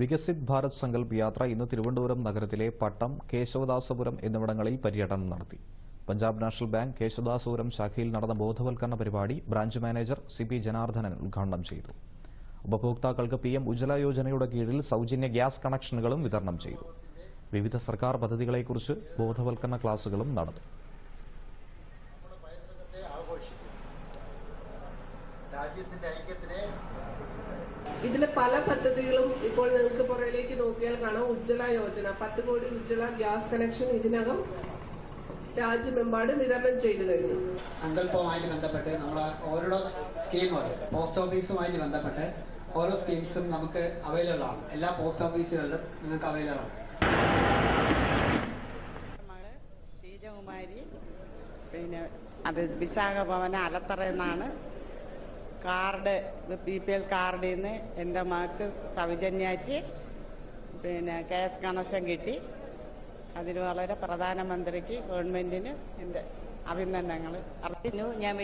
വികസിത് ഭാരത് സങ്കല്പ് യാത്ര ഇന്ന് തിരുവനന്തപുരം നഗരത്തിലെ പട്ടം കേശവദാസപുരം എന്നിവിടങ്ങളിൽ പര്യടനം നടത്തി. പഞ്ചാബ് നാഷണൽ ബാങ്ക് കേശവദാസപുരം ശാഖയിൽ നടന്ന ബോധവൽക്കരണ പരിപാടി branch manager C P Janardhanan ഉദ്ഘാടനം ചെയ്തു. ഉപഭോക്താക്കൾക്ക് പി എം ഉജ്ജല യോജനയുടെ കീഴിൽ സൌജന്യ ഗ്യാസ് കണക്ഷനുകളും വിതരണം ചെയ്തു. വിവിധ സർക്കാർ പദ്ധതികളെക്കുറിച്ച് ബോധവൽക്കരണ ക്ലാസുകളും നടന്നു. രാജ്യത്തിന്റെ ഐക്യത്തിനെ ഇതിലെ പല പദ്ധതികളും ഇപ്പോൾ നിങ്ങൾക്ക് പുറകിലേക്ക് നോക്കിയാൽ കാണാം. ഉജ്ജ്വല യോജന. പത്ത് കോടി ഉജ്ജ്വല ഗ്യാസ് കണക്ഷൻ ഇതിനകം രാജ്യമെമ്പാടും വിതരണം ചെയ്തു കഴിഞ്ഞു. സങ്കല്പവുമായിട്ട് ബന്ധപ്പെട്ട് നമ്മൾ ഓരോ സ്കീമുകൾ പോസ്റ്റ് ഓഫീസുമായിട്ട് ബന്ധപ്പെട്ട് ഓരോ സ്കീംസും നമുക്ക് അവൈലബിൾ ആണ്. എല്ലാ പോസ്റ്റ് ഓഫീസുകളിലും നിങ്ങൾക്ക് അവൈലബിൾ ആണ്. പിന്നെ അത് വിശാഖഭവന അലത്തറ എന്നാണ് കാർഡ് ബി പി എൽ കാർഡിൽ നിന്ന് എന്റെ മകൾക്ക് സൗജന്യമായിട്ട് പിന്നെ ഗ്യാസ് കണക്ഷൻ കിട്ടി. അതിന് വളരെ പ്രധാനമന്ത്രിക്ക് ഗവൺമെന്റിന് എന്റെ അഭിനന്ദനങ്ങൾ. ഞാൻ